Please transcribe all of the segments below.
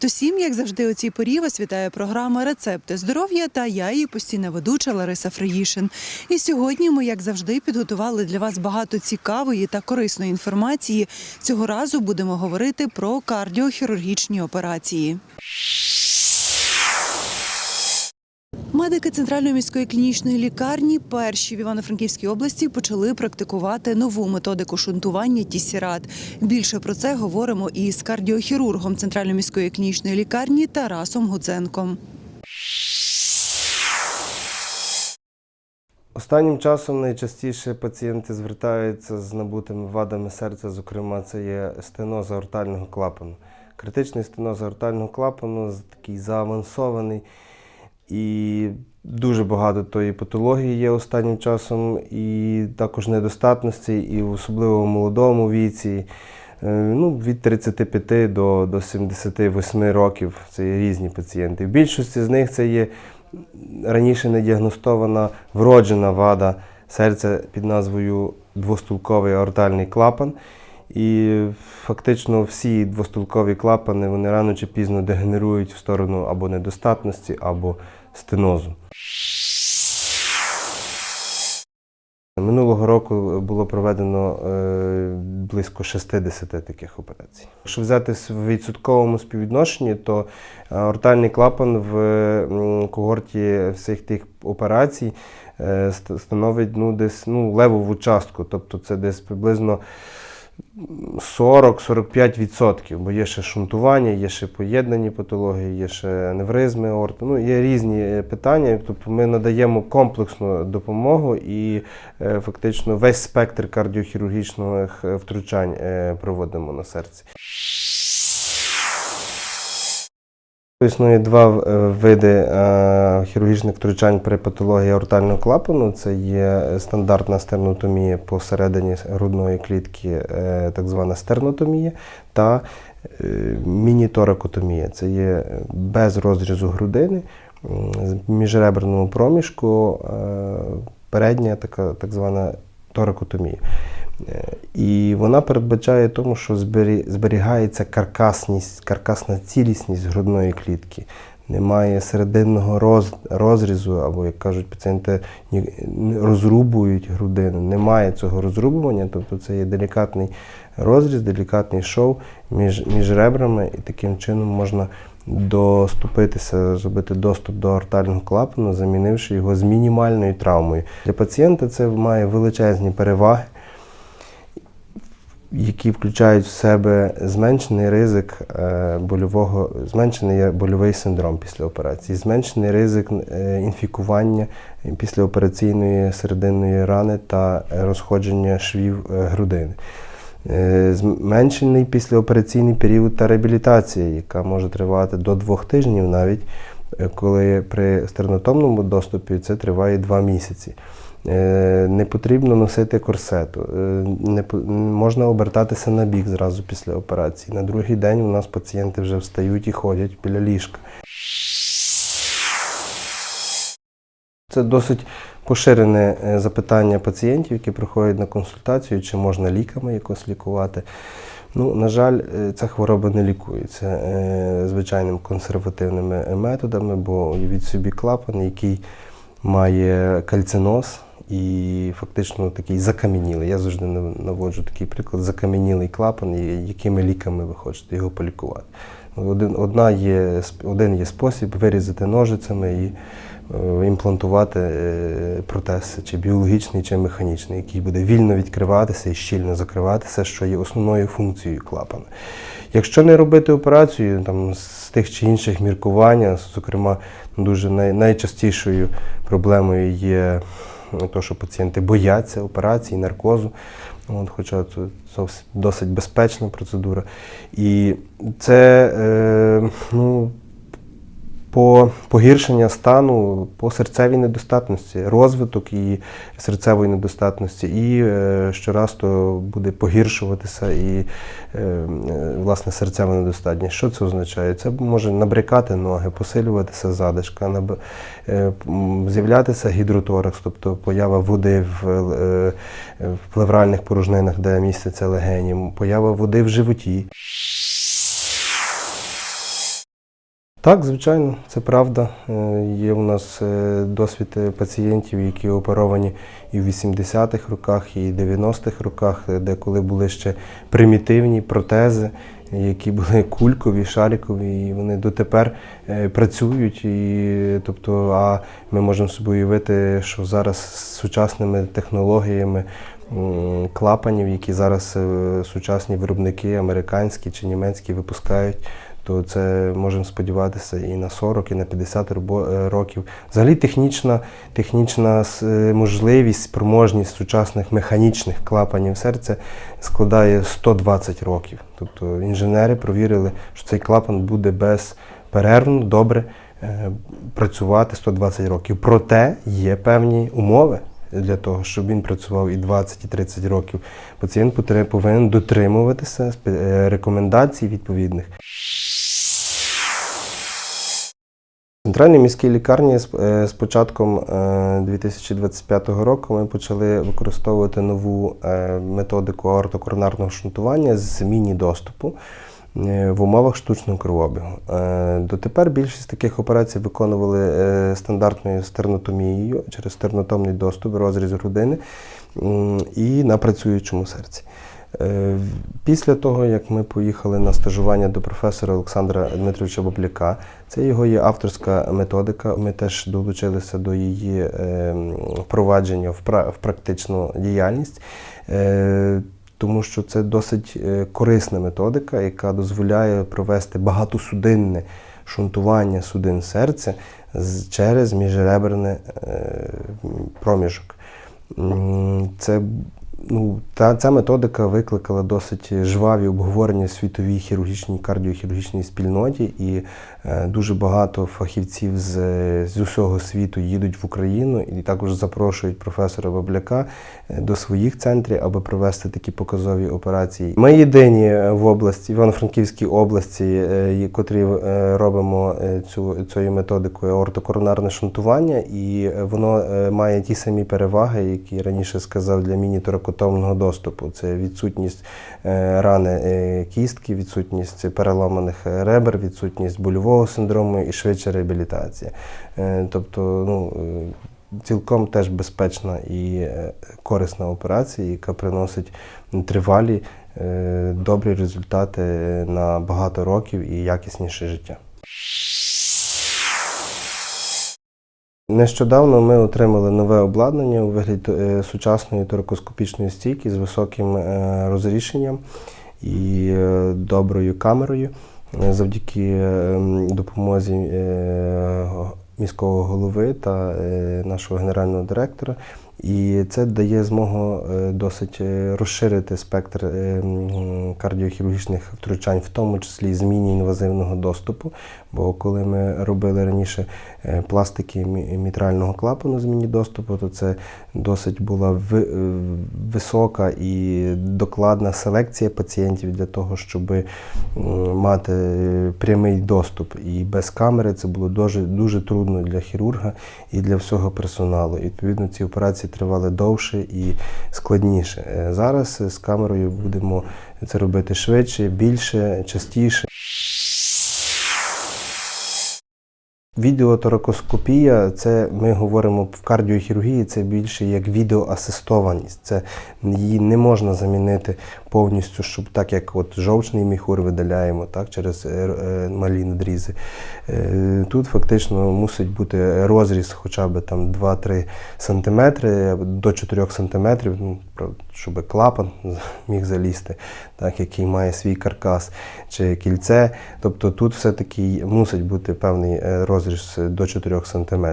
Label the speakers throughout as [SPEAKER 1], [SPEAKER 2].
[SPEAKER 1] Привіт усім! Як завжди, у цій порі вас вітає програма Рецепти здоров'я та я її постійна ведуча Лариса Фриїшин. І сьогодні ми, як завжди, підготували для вас багато цікавої та корисної інформації. Цього разу будемо говорити про кардіохірургічні операції. Медики Центральної міської клінічної лікарні перші в Івано-Франківській області почали практикувати нову методику шунтування тісірат. Більше про це говоримо із кардіохірургом Центральної міської клінічної лікарні Тарасом Гудзенком.
[SPEAKER 2] Останнім часом найчастіше пацієнти звертаються з набутими вадами серця, зокрема, це є стеноз аортального клапану. Критичний стеноз аортального клапану такий заавансований. І дуже багато тої патології є останнім часом, і також недостатності, і особливо в молодому віці. Е, Ну, від 35 до, до 78 років це є різні пацієнти. В більшості з них це є раніше не діагностована вроджена вада серця під назвою двостулковий аортальний клапан. І фактично всі двостулкові клапани вони рано чи пізно дегенерують в сторону або недостатності, або стенозу. Минулого року було проведено е, близько 60 таких операцій. Якщо взяти в відсотковому співвідношенні, то аортальний клапан в когорті всіх тих операцій е, становить ну, десь ну, левову частку, тобто це десь приблизно 40-45%, бо є ще шунтування, є ще поєднані патології, є ще невризми аорти, ну, є різні е, питання. Тобто ми надаємо комплексну допомогу і е, фактично весь спектр кардіохірургічних е, втручань проводимо на серці. Існує два е, види е, хірургічних втручань при патології аортального клапану. Це є стандартна стернотомія посередині грудної клітки, е, так звана стернотомія, та мініторакотомія. Це є без розрізу грудини, з міжреберному проміжку, передня така так звана торакотомія. Е, І вона передбачає тому, що зберігається каркасність, каркасна цілісність грудної клітки. Немає серединного роз, розрізу, або, як кажуть пацієнти, розрубують грудину. Немає цього розрубування, тобто це є делікатний розріз, делікатний шов між, між ребрами, і таким чином можна доступитися, зробити доступ до аортального клапану, замінивши його з мінімальною травмою. Для пацієнта це має величезні переваги які включають в себе зменшений ризик е, больового, зменшений больовий синдром після операції, зменшений ризик е, інфікування післяопераційної серединної рани та розходження швів е, грудини. Зменшений післяопераційний період та реабілітація, яка може тривати до двох тижнів навіть, коли при стернотомному доступі це триває два місяці. Е, Не потрібно носити корсету, е, не можна обертатися на бік зразу після операції. На другий день у нас пацієнти вже встають і ходять біля ліжка. Це досить поширене е, запитання пацієнтів, які приходять на консультацію, чи можна ліками якось лікувати. Ну, на жаль, ця хвороба не лікується е, звичайним консервативними методами, бо уявіть собі клапан, який має кальциноз і фактично такий закам'янілий. Я завжди нав- наводжу такий приклад, закам'янілий клапан, і якими ліками ви хочете його полікувати. Один, одна є, один є спосіб вирізати ножицями і імплантувати е, протез, чи біологічний, чи механічний, який буде вільно відкриватися і щільно закриватися, що є основною функцією клапана. Якщо не робити операцію там, з тих чи інших міркувань, зокрема, дуже най, найчастішою проблемою є те, що пацієнти бояться операції, наркозу. От, хоча це досить безпечна процедура. І це е, ну, по погіршення стану по серцевій недостатності, розвиток і серцевої недостатності, і е, щораз то буде погіршуватися і е, власне серцева недостатність. Що це означає? Це може набрякати ноги, посилюватися задишка, наб- е, з'являтися гідроторакс, тобто поява води в, е, в плевральних порожнинах, де містяться легені, поява води в животі. Так, звичайно, це правда. Е, Є у нас е, досвід е, пацієнтів, які оперовані і в 80-х роках, і 90-х роках, де коли були ще примітивні протези, які були кулькові, шарикові, і вони дотепер працюють. І, тобто, а ми можемо собі уявити, що зараз з сучасними технологіями клапанів, які зараз сучасні виробники, американські чи німецькі, випускають то це можемо сподіватися і на 40, і на 50 робо- е, років. Взагалі технічна, технічна е, можливість, спроможність сучасних механічних клапанів серця складає 120 років. Тобто інженери провірили, що цей клапан буде безперервно добре е, працювати 120 років. Проте є певні умови. Для того, щоб він працював і 20, і 30 років, пацієнт повинен дотримуватися рекомендацій відповідних. Центральній міській лікарні з е, початком е, 2025 року ми почали використовувати нову е, методику аортокоронарного шунтування з міні-доступу е, в умовах штучного кровообігу. Е, Дотепер більшість таких операцій виконували е, стандартною стернотомією через стернотомний доступ, розріз грудини і на працюючому серці. Е, Після того, як ми поїхали на стажування до професора Олександра Дмитровича Бобляка, це його є авторська методика. Ми теж долучилися до її е, впровадження в практичну діяльність, е, тому що це досить корисна методика, яка дозволяє провести багатосудинне шунтування судин серця через міжреберний проміжок. Це ну, та, ця методика викликала досить жваві обговорення в світовій хірургічній кардіохірургічній спільноті, і е, дуже багато фахівців з, з усього світу їдуть в Україну і також запрошують професора Бабляка е, до своїх центрів, аби провести такі показові операції. Ми єдині в області, в Івано-Франківській області, е, котрі е, робимо е, цю цією методикою аортокоронарне шунтування, і е, воно е, має ті самі переваги, які раніше сказав для міні-торакотомного доступу. Це відсутність е, рани е, кістки, відсутність переламаних е, ребер, відсутність больового синдрому і швидша реабілітація. Тобто, ну. Цілком теж безпечна і корисна операція, яка приносить тривалі, добрі результати на багато років і якісніше життя. Нещодавно ми отримали нове обладнання у вигляді е, сучасної торакоскопічної стійки з високим е, розрішенням і е, доброю камерою. Завдяки допомозі міського голови та нашого генерального директора. І це дає змогу е, досить е, розширити спектр е, кардіохірургічних втручань, в тому числі зміні інвазивного доступу. Бо коли ми робили раніше пластики мітрального клапану зміні доступу, то це досить була висока і докладна селекція пацієнтів для того, щоб мати прямий доступ. І без камери це було дуже, дуже трудно для хірурга і для всього персоналу. І, відповідно, ці операції тривали довше і складніше. Е, Зараз з камерою будемо це робити швидше, більше, частіше. Відеоторакоскопія, це ми говоримо в кардіохірургії, це більше як відеоасистованість. Це її не можна замінити повністю, щоб так як от жовчний міхур видаляємо так, через е, е, малі надрізи. Е, Тут фактично мусить бути розріз хоча б там 2-3 см до 4 см, ну, щоб клапан міг залізти, так, який має свій каркас чи кільце. Тобто тут все-таки мусить бути певний розріз до 4 см,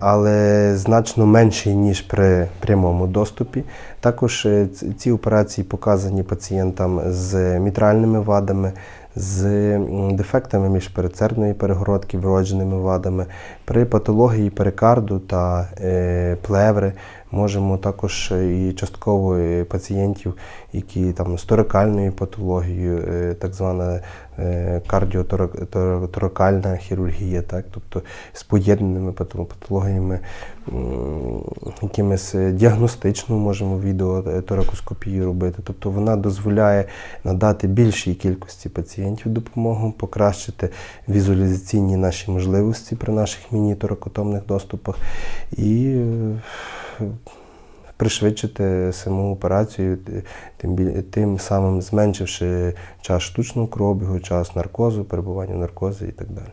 [SPEAKER 2] але значно менший, ніж при прямому доступі. Також е, ці операції показані пацієнтам з мітральними вадами, з дефектами міжперецерної перегородки, вродженими вадами. При патології перикарду та е, плеври Можемо також і частково е, пацієнтів, які там з торакальною патологією, е, так звана е, кардіоторакальна хірургія, так, тобто з поєднаними пато- патологіями, е, діагностичну можемо відеоторакоскопію робити. Тобто вона дозволяє надати більшій кількості пацієнтів допомогу, покращити візуалізаційні наші можливості при наших міні-торакотомних доступах і е, пришвидшити саму операцію, тим, тим самим зменшивши час штучного кровобігу, час наркозу, перебування наркози і так далі.